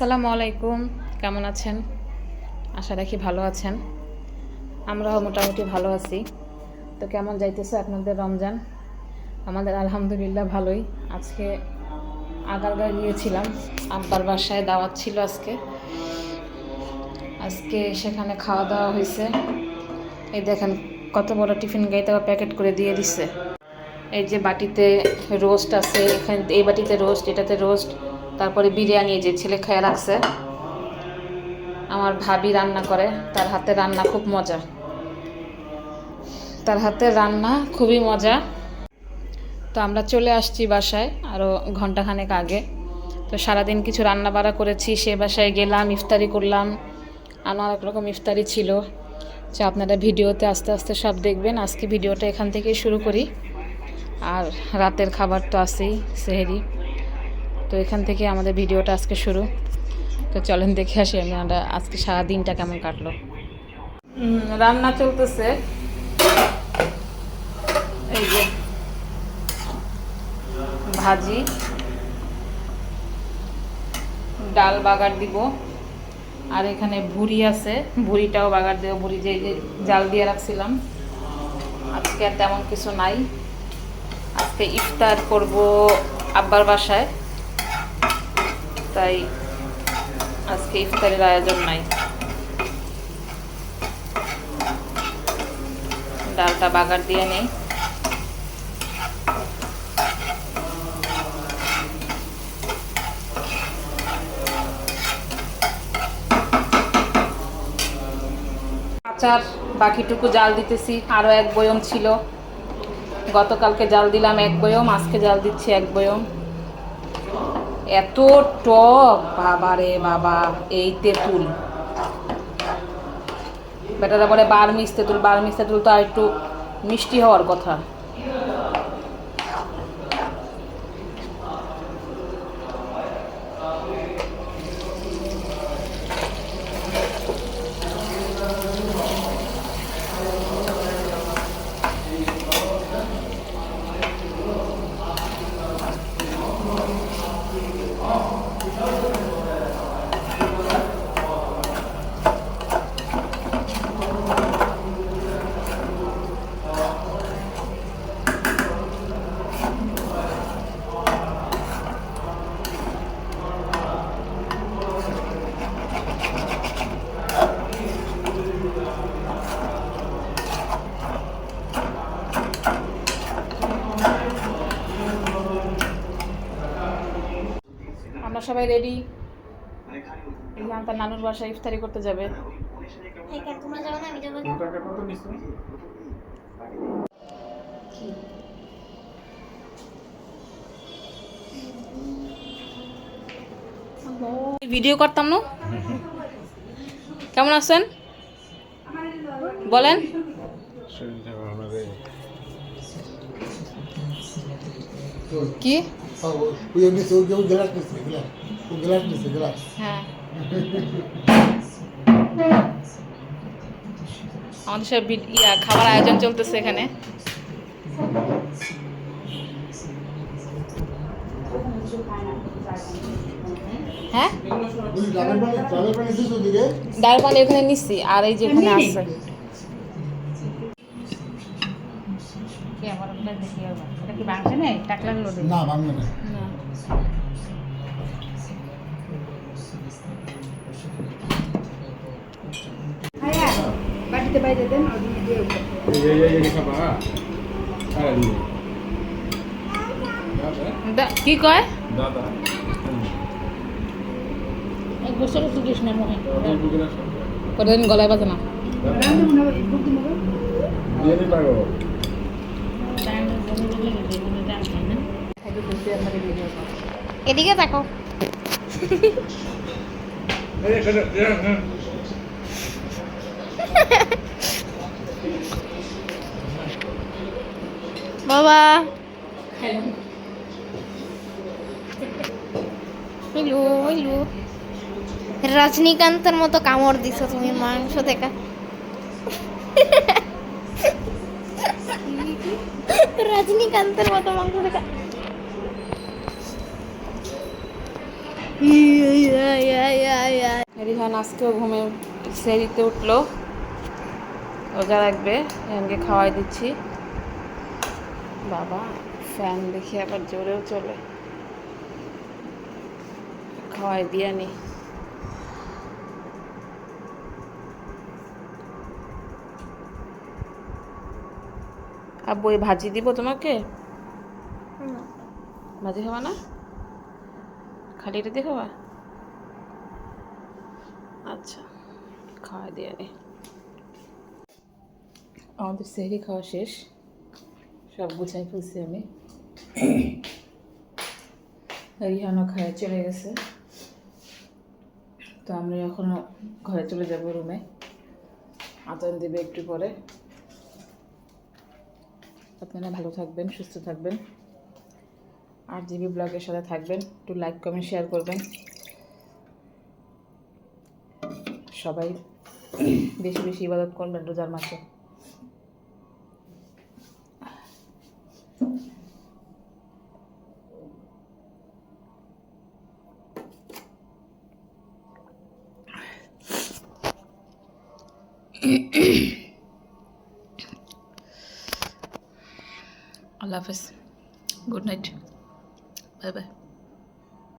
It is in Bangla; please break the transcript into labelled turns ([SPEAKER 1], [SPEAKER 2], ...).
[SPEAKER 1] আসসালামু আলাইকুম। কেমন আছেন? আশা রাখি ভালো আছেন। আমরাও মোটামুটি ভালো আছি। তো কেমন যাইতেছে আপনাদের রমজান? আমাদের আলহামদুলিল্লাহ ভালোই। আজকে আগারগাঁ গিয়েছিলাম। আব্বার বাসায় দাওয়াত ছিল আজকে। আজকে সেখানে খাওয়া দাওয়া হয়েছে এই দেখেন, কত বড় টিফিন গাইতে প্যাকেট করে দিয়ে দিছে। এই যে বাটিতে রোস্ট আছে, এখানে এই বাটিতে রোস্ট, এটাতে রোস্ট। তারপরে বিরিয়ানি যে ছেলে খেয়ে রাখছে। আমার ভাবি রান্না করে, তার হাতে রান্না খুব মজা। তার হাতে রান্না খুবই মজা। তো আমরা চলে আসছি বাসায় আরও ঘন্টাখানেক আগে। তো সারাদিন কিছু রান্না বাড়া করেছি, সে বাসায় গেলাম, ইফতারি করলাম। অনেক রকম ইফতারি ছিল। যে আপনারা ভিডিওতে আস্তে আস্তে সব দেখবেন। আজকে ভিডিওটা এখান থেকেই শুরু করি। আর রাতের খাবার তো আছেই, সেহেরি। তো এখান থেকে আমাদের ভিডিওটা আজকে শুরু। তো চলেন দেখে আসি আমি আমরা আজকে সারা দিনটা কেমন কাটলো। রান্না চলতেছে। এই যে ভাজি। ডাল বাগার দিব। আর এখানে ভুড়ি আছে। ভুড়িটাও বাগার দেবো। ভুড়ি যে যে জাল দিয়ে রাখছিলাম। আজকে আর তেমন কিছু নাই। আজকে ইফতার করব আব্বার বাসায়। তাই আজকে ইফতারের আয়োজন নাই। ডালটা বাগার দিয়ে নেই। আচার, বাকিটুকু জাল দিতেছি। আরও এক বয়ম ছিল। গতকালকে জাল দিলাম এক বয়ম, আজকে জাল দিচ্ছি এক বয়ম। এত টক বাবা রে বাবা, এই তেঁতুল। বেটারা বলে বারমিস তেঁতুল বারমিস তেঁতুল তো আর একটু মিষ্টি হওয়ার কথা আমরা সবাই রেডি ইলহাম তার নানুর বাসায় ইফতারি করতে যাবে।
[SPEAKER 2] এই কেন তোমরা যাবে না আমি যাব না?
[SPEAKER 3] টাকা কত নিছো
[SPEAKER 1] ভিডিও করতাম না? কেমন আছেন? বলেন। কি?
[SPEAKER 4] ওই নিচে ওই ওই গ্লাস নিচে গ্লাস ওই গ্লাস নিচে গ্লাস
[SPEAKER 1] আমাদের সব ইয়া খাবার আয়োজন চলতেছে এখানে। হ্যাঁ? ডাল পানি এখানে নিচ্ছি আর এই যে এখানে আছে।
[SPEAKER 4] না ভাঙবে না।
[SPEAKER 1] না।
[SPEAKER 3] এই এই এই এই খাবা আরে নি দাদা?
[SPEAKER 1] দা- কি কয়?
[SPEAKER 3] দাদা
[SPEAKER 1] এক বছর তুলিস না মনে কতদিন গলায় বাজে না?
[SPEAKER 3] দিয়ে পারো
[SPEAKER 2] এদিকে দেখো। বাবা। হইলু হইলু। রজনীকান্তের মতো কামড় দিছো তুমি মাংস থেকে। রজনীকান্তের মতো মাংস থেকে ইয়া, ইয়া, ইয়া,
[SPEAKER 1] রিহান আজকেও ঘুমে সেরিতে উঠল। রোজা রাখবে রিহানকে খাওয়াই দিচ্ছি। বাবা ফ্যান দেখে আবার জোরেও চলে। খাওয়াই দিয়ে নি। আব্বু ভাজি দিব তোমাকে? ভাজি খাবা না? খালি এটা দিয়ে খাবা? আচ্ছা খাওয়া দিয়ে নে আমাদের সেহরি খাওয়া শেষ। সব গুছাই ফেলছি আমি। রিহানও খায়, চলে গেছে। তো আমরা এখনও ঘরে চলে যাব রুমে। আতন দেবে একটু পরে। আপনারা ভালো থাকবেন, সুস্থ থাকবেন। আর জিবি ব্লগের সাথে থাকবেন, একটু লাইক কমেন্ট শেয়ার করবেন। সবাই বেশি বেশি ইবাদত করবেন রোজার মাসে আল্লাহ হাফেজ। Good night 拜拜。